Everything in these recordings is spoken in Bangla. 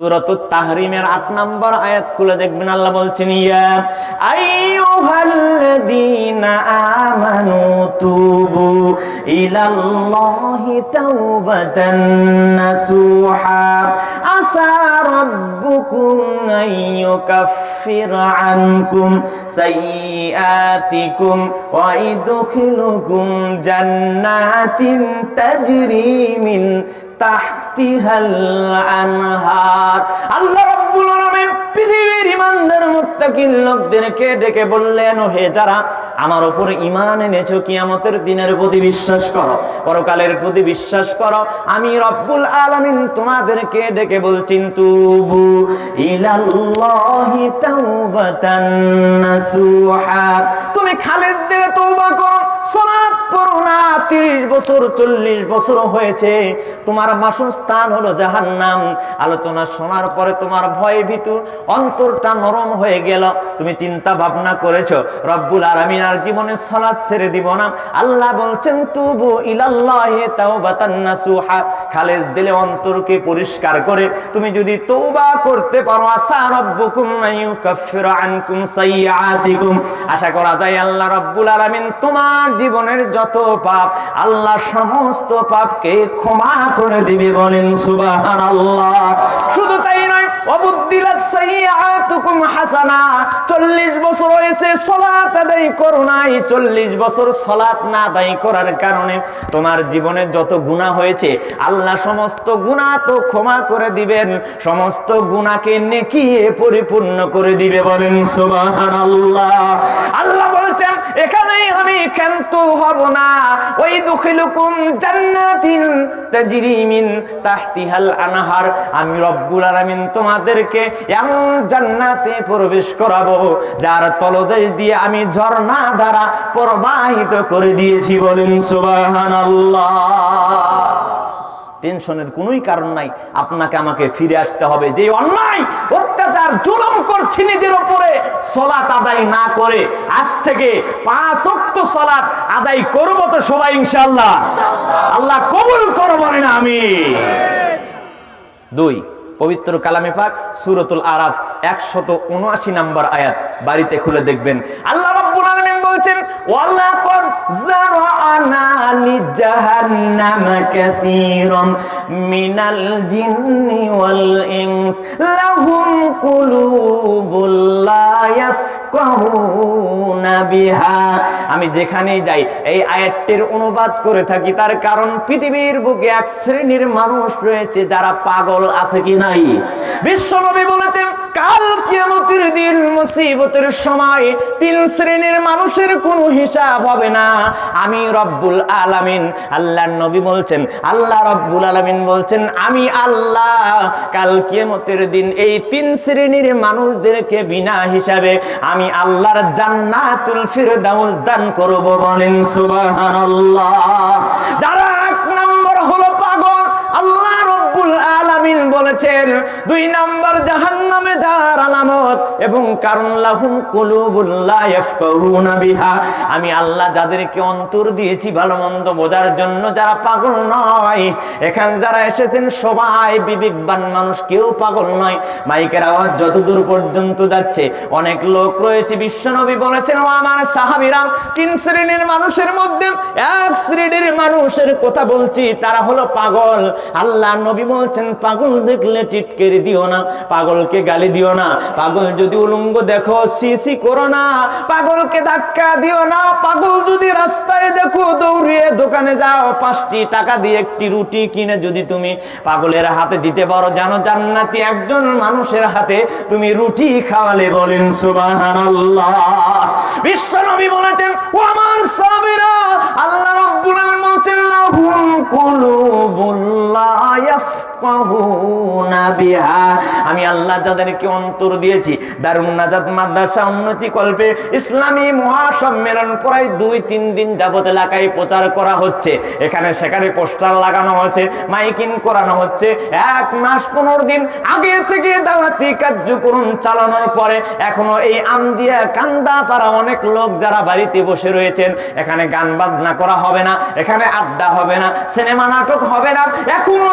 সূরাতুত তাহরিমের 8 নম্বর আয়াত খুলে দেখবেন আল্লাহ বলছেন ইয়া আইয়ুহাল্লাযীনা আমানু তুবু ইলাল্লাহি তাওবাতান নাসুহা আসা রাব্বুকুম আন ইউকাফফিরা আনকুম সাইয়্যাতিকুম ওয়া ইদখিলুকুম জান্নাতিন তাজরি মিন আমার এনেছো, কিয়ামতের দিনের প্রতি বিশ্বাস করো, পরকালের প্রতি বিশ্বাস করো, আমি রব্বুল আলামিন তোমাদেরকে ডেকে বলছিন তুবু তুমি খালেজ দিলে তওবা করো পড়ো না 30 বছর 40 বছর হয়েছে। তোমার বাসস্থান হলো জাহান্নাম। আলোচনা শোনার পরে তোমার ভয় অন্তরটা নরম হয়ে গেল। তুমি চিন্তা ভাবনা রব্বুল আর জীবনে ছেড়ে দিব না। আল্লাহ বলছেন, তুবু তাওবাতান নাসুহা। খালেজ দিলে অন্তরকে পরিষ্কার করে, তুমি যদি তওবা করতে পারো আসা রব্বুকুম আনকুম সাইয়্যাতিকুম। আশা করা যায়, আল্লাহ রব্বুল আলামিন তোমার জীবনের যত পাপ, আল্লাহ সমস্ত পাপকে ক্ষমা করে দিবে বলেন সুবহানাল্লাহ। শুধু তাই নয় অবুদ্দিলাত সাইয়্যাতুকুম হাসানা। 40 বছর হয়েছে সালাত আদায় করো নাই। 40 বছর সালাত না আদায় করার কারণে তোমার যত হয়েছে, আল্লাহ সমস্ত তো ক্ষমা করে দিবেন। সমস্ত গুনাহকে নেকিয়ে পরিপূর্ণ করে দিবে বলেন আল্লাহ এখানেই আমি ক্ষান্ত হব না। ওই দুখিলুকুম জান্নাতিন তাজরিমিন তাহতিহাল আনহার। আমি রব্বুল আলামিন তোমাদেরকে এমন জান্নাতে প্রবেশ করাবো, যার তলদেশ দিয়ে আমি ঝর্ণা দ্বারা প্রবাহিত করে দিয়েছি বলেন সুবহানাল্লাহ। টেনশনের কোনোই কারণ নাই। আপনাকে আমাকে ফিরে আসতে হবে। যে অন্যায়, অত্যাচার, জুলুম করছি নিজের ওপরে সলাত আদায় না করে, আজ থেকে পাঁচ অক্ত সলাত আদায় করব তো সবাই ইনশাল্লাহ আল্লাহ কবুল করো না আমি দুই, পবিত্র কালামে পাক সুরতুল আরাফ একশত উনআশি নম্বর আয়াত বাড়িতে খুলে দেখবেন। আল্লাহ লিজাহান্নামা কাসীরাম মিনাল জিন্নি ওয়াল ইনস, লাহুম কুলুবুল লা ইয়াফকাহুনা বিহা। আমি যেখানেই যাই, এই আয়াতটির অনুবাদ করে থাকি, তার কারণ পৃথিবীর বুকে এক শ্রেণির মানুষ রয়েছে যারা পাগল আছে কি নাই। বিশ্বনবী বলেছেন কাল দিন মুসিবতের সময় তিন শ্রেণির মানুষের কোনো হিসাব হবে না। আমি রব্বুল আলামিন নবী বলছেন, আল্লাহ রব্বুল আলামিন বলছেন, আমি আল্লাহ দিন এই তিন শ্রেণির মানুষদেরকে বিনা হিসাবে আমি আল্লাহর জান্নাতুল দান করব বলেন যারা এক নম্বর হলো পাগল, আল্লাহ রব্বুল আলামিন বলেছেন, দুই নাম্বার জাহান্নামে যার আলামত এবং কারণ লাহুম কুলুবুল লা ইয়াফকাহুনা বিহা। আমি আল্লাহ যাদেরকে অন্তর দিয়েছি ভালো মন্দ বোঝার জন্য যারা পাগল নয়। এখানে যারা এসেছেন সবাই বিবেকবান মানুষ, কেউ পাগল নয়। মাইকের আওয়াজ যতদূর পর্যন্ত যাচ্ছে, অনেক লোক রয়েছে। বিশ্বনবী বলেছেন, ও আমার সাহাবীরা, তিন শ্রেণির মানুষের মধ্যে এক শ্রেণির মানুষের কথা বলছি, তারা হলো পাগল। আল্লাহ নবী বলছেন, পাগল দেখলে টিটকেরি দিও না। পাগলকে গালি দিও না। পাগল যদি উলঙ্গ দেখো, সিসি করো না। পাগলকে ধাক্কা দিও না। পাগল যদি রাস্তায় দেখো, দৌড়িয়ে দোকানে যাও, পাঁচটি টাকা দিয়ে একটি রুটি কিনে যদি তুমি পাগলের হাতে দিতে পারো, জানো জান্নাতি একজন মানুষের হাতে তুমি রুটি খাওয়ালে বলেন সুবহানাল্লাহ। বিশ্ব নবী বলেছেন, ও আমার সাবিরা আল্লাহ রাব্বুল আলামিন বলছেন, লাহুম কুলুবুল লা ইয়াফকাহুনা বিহা আমি আল্লাহ যাদেরকে অন্তর দিয়েছি, দারুণ নাজাত মাদ্রাসা উন্নতি কল্পে ইসলামী মহাসম্মেলন প্রায় দুই তিন দিন যাবত এলাকায় প্রচার করা হচ্ছে। এখানে সেখানে পোস্টার লাগানো হচ্ছে মাইকিং করানো হচ্ছে। এক মাস পনেরো দিন আগে থেকে দাওয়াতি কার্যক্রম চালানোর পরে এখনও এই আমদিয়া কান্দা পাড়া অনেক লোক যারা বাড়িতে বসে রয়েছেন, এখানে গান বাজনা করা হবে না, এখানে আড্ডা হবে না, সিনেমা নাটক হবে না, এখনও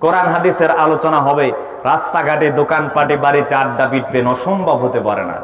কোরআন হাদিসের আলোচনা হবে রাস্তাঘাটে দোকানপাটে বাড়িতে আড্ডা পিটবেন অসম্ভব হতে পারে না।